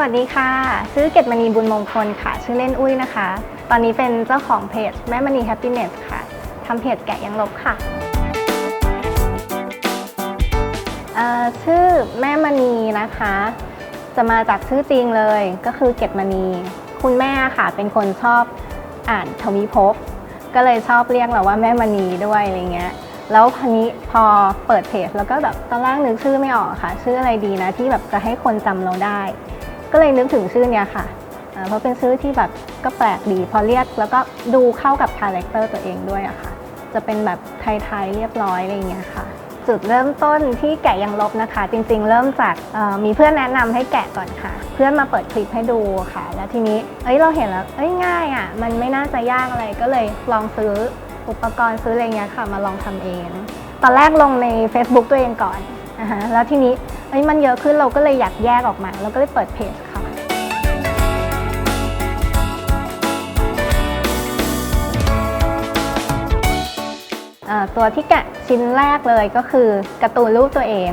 สวัสดีค่ะ ชื่อเกตมณีบุญมงคลค่ะ ชื่อเล่นอุ้ยนะคะ ตอนนี้เป็นเจ้าของเพจแม่มณีแฮปปี้เนสค่ะทำเพจแกะยังลบค่ะชื่อแม่มณีนะคะ จะมาจากชื่อจริงเลยก็คือเกตมณี คุณแม่ค่ะ เป็นคนชอบอ่านทวีภพก็เลยชอบเรียกเราว่าแม่มณีด้วยอะไรเงี้ยแล้วพันนี้พอเปิดเพจแล้วก็แบบตอนแรกนึกชื่อไม่ออกค่ะ ชื่ออะไรดีนะที่แบบจะให้คนจำเราได้ ก็เลยนึกถึงชื่อเนี้ยค่ะเพราะเป็นชื่อที่แบบก็แปลกดีพอเรียกแล้วก็ดูเข้ากับคาแรคเตอร์ตัวเองด้วยอะค่ะ จะเป็นแบบไทยๆเรียบร้อยอะไรอย่างเงี้ยค่ะ จุดเริ่มต้นที่แกะยังลบนะคะ จริงๆ เริ่มจากมีเพื่อนแนะนำให้แกะก่อนค่ะ เพื่อนมาเปิดคลิปให้ดูค่ะ แล้วทีนี้เอ้ยเราเห็นแล้วเอ้ยง่ายอะ่ะมันไม่น่าจะยากอะไรก็เลยลองซื้ออุปกรณ์ซื้ออะไรเงี้ยค่ะ มาลองทำเอง ตอนแรกลงใน Facebook ตัวเองก่อนอ่าฮะแล้วทีนี้ เอ้ยมันเยอะขึ้นเราก็เลยอยากแยกออกมา เราก็เลยเปิดเพจค่ะ ตัวที่แกะชิ้นแรกเลยก็คือการ์ตูนรูปตัวเอง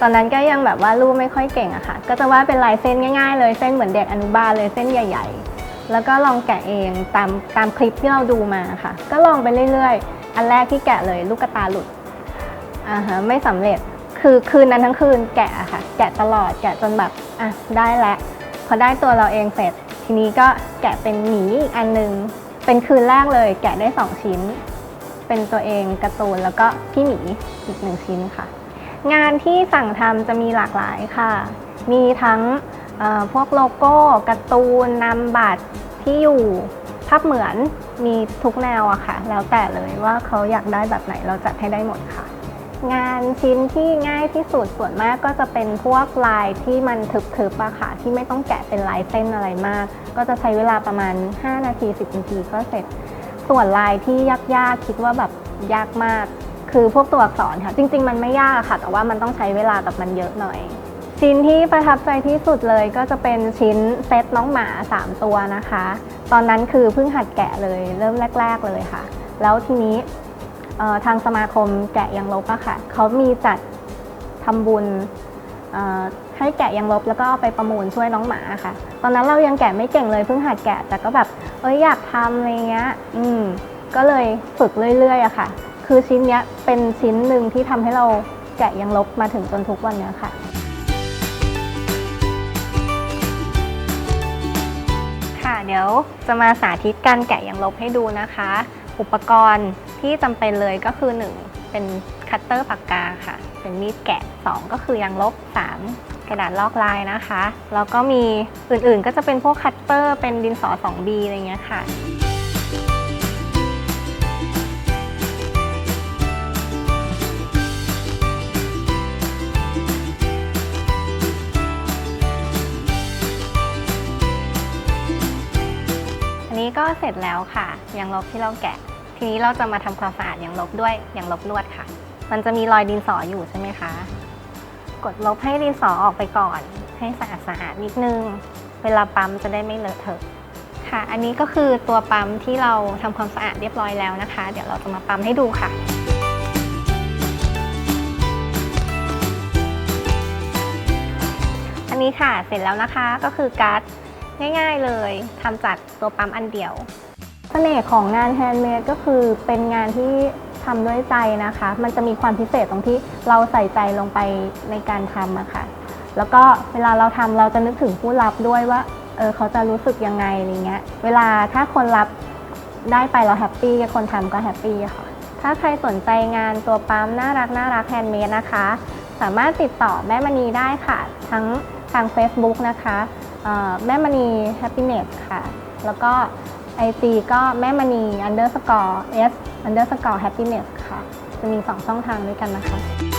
ตอนนั้นก็ยังแบบว่ารูปไม่ค่อยเก่งอะค่ะ ก็จะว่าเป็นลายเส้นง่ายๆ เลยเส้นเหมือนเด็กอนุบาลเลยเส้นใหญ่ ๆ แล้วก็ลองแกะเองตามตามคลิปที่เราดูมาค่ะ ก็ลองไปเรื่อยๆ อันแรกที่แกะเลยลูกกระตาหลุดอ่าฮะไม่สำเร็จ คือคืนนั้นทั้งคืนแกะอะค่ะ แกะตลอดแกะจนแบบอะได้แล้วพอได้ตัวเราเองเสร็จ ทีนี้ก็แกะเป็นหมีอีกอันหนึง เป็นคืนแรกเลย แกะได้สองชิ้น เป็นตัวเองการ์ตูนแล้วก็พี่หมีอีกหนึ่งชิ้นค่ะ งานที่สั่งทำจะมีหลากหลายค่ะ มีทั้งพวกโลโก้การ์ตูนนำบัตรที่อยู่ภาพเหมือนมีทุกแนวอะค่ะ แล้วแต่เลยว่าเขาอยากได้แบบไหนเราจัดให้ได้หมดค่ะ งานชิ้นที่ง่ายที่สุดส่วนมากก็จะเป็นพวกลายที่มันทึบๆอะค่ะที่ไม่ต้องแกะเป็นลายเส้นอะไรมาก ก็จะใช้เวลาประมาณ 5 นาที 10 นาทีก็เสร็จ ส่วนลายที่ยากๆคิดว่าแบบยากมาก คือพวกตัวอักษรค่ะจริง ๆ มันไม่ยากค่ะ แต่ว่ามันต้องใช้เวลากับมันเยอะหน่อย ชิ้นที่ประทับใจที่สุดเลยก็จะเป็นชิ้นเซตน้องหมา 3 ตัวนะคะ ตอนนั้นคือเพิ่งหัดแกะเลยเริ่มแรก ๆเลยค่ะ แล้วทีนี้ ทางสมาคมแกะยังลบอะค่ะเขามีจัดทำบุญให้แกะยังลบแล้วก็ไปประมูลช่วยน้องหมาค่ะ ตอนนั้นเรายังแกะไม่เก่งเลยเพิ่งหัดแกะแต่ก็แบบเอ้ยอยากทำอะไรเงี้ยอืมก็เลยฝึกเรื่อยๆอะค่ะ คือชิ้นเนี้ยเป็นชิ้นหนึ่งที่ทำให้เราแกะยังลบมาถึงจนทุกวันเนี้ยค่ะ ค่ะเดี๋ยวจะมาสาธิตการแกะยางลบให้ดูนะคะ อุปกรณ์ที่จำเป็นเลยก็คือ 1 เป็นคัตเตอร์ปากกาค่ะ เป็นมีดแกะ 2 ก็คือยางลบ 3 กระดาษลอกลายนะคะ แล้วก็มีอื่นๆ ก็จะเป็นพวกคัตเตอร์เป็นดินสอ 2B อะไรเงี้ยค่ะ เสร็จแล้วค่ะยางลบที่เราแกะ ทีนี้เราจะมาทำความสะอาดยางลบด้วยยางลบนวดค่ะ มันจะมีรอยดินสออยู่ใช่ไหมคะ กดลบให้ดินสอออกไปก่อน ให้สะอาดสะอาดนิดนึง เวลาปั๊มจะได้ไม่เลอะเทอะค่ะ อันนี้ก็คือตัวปั๊มที่เราทำความสะอาดเรียบร้อยแล้วนะคะ เดี๋ยวเราจะมาปั๊มให้ดูค่ะอันนี้ค่ะ เสร็จแล้วนะคะ ก็คือการ์ด ง่ายๆเลยทำจากตัวปั๊มอันเดียวเสน่ห์ของงานแฮนด์เมดก็คือเป็นงานที่ทำด้วยใจนะคะ มันจะมีความพิเศษตรงที่เราใส่ใจลงไปในการทำอะค่ะ แล้วก็เวลาเราทำเราจะนึกถึงผู้รับด้วยว่าเออเขาจะรู้สึกยังไงอะไรเงี้ย เวลาถ้าคนรับได้ไปเราแฮปปี้คนทำก็แฮปปี้ค่ะ ถ้าใครสนใจงานตัวปั๊มน่ารักน่ารักแฮนด์เมดนะคะ สามารถติดต่อแม่มณีได้ค่ะ ทั้ง ทาง Facebook นะคะแม่มณี happiness ค่ะ แล้วก็ IG ก็แม่มณี underscore s underscore happiness ค่ะ จะมี 2 ช่องทางด้วยกันนะคะ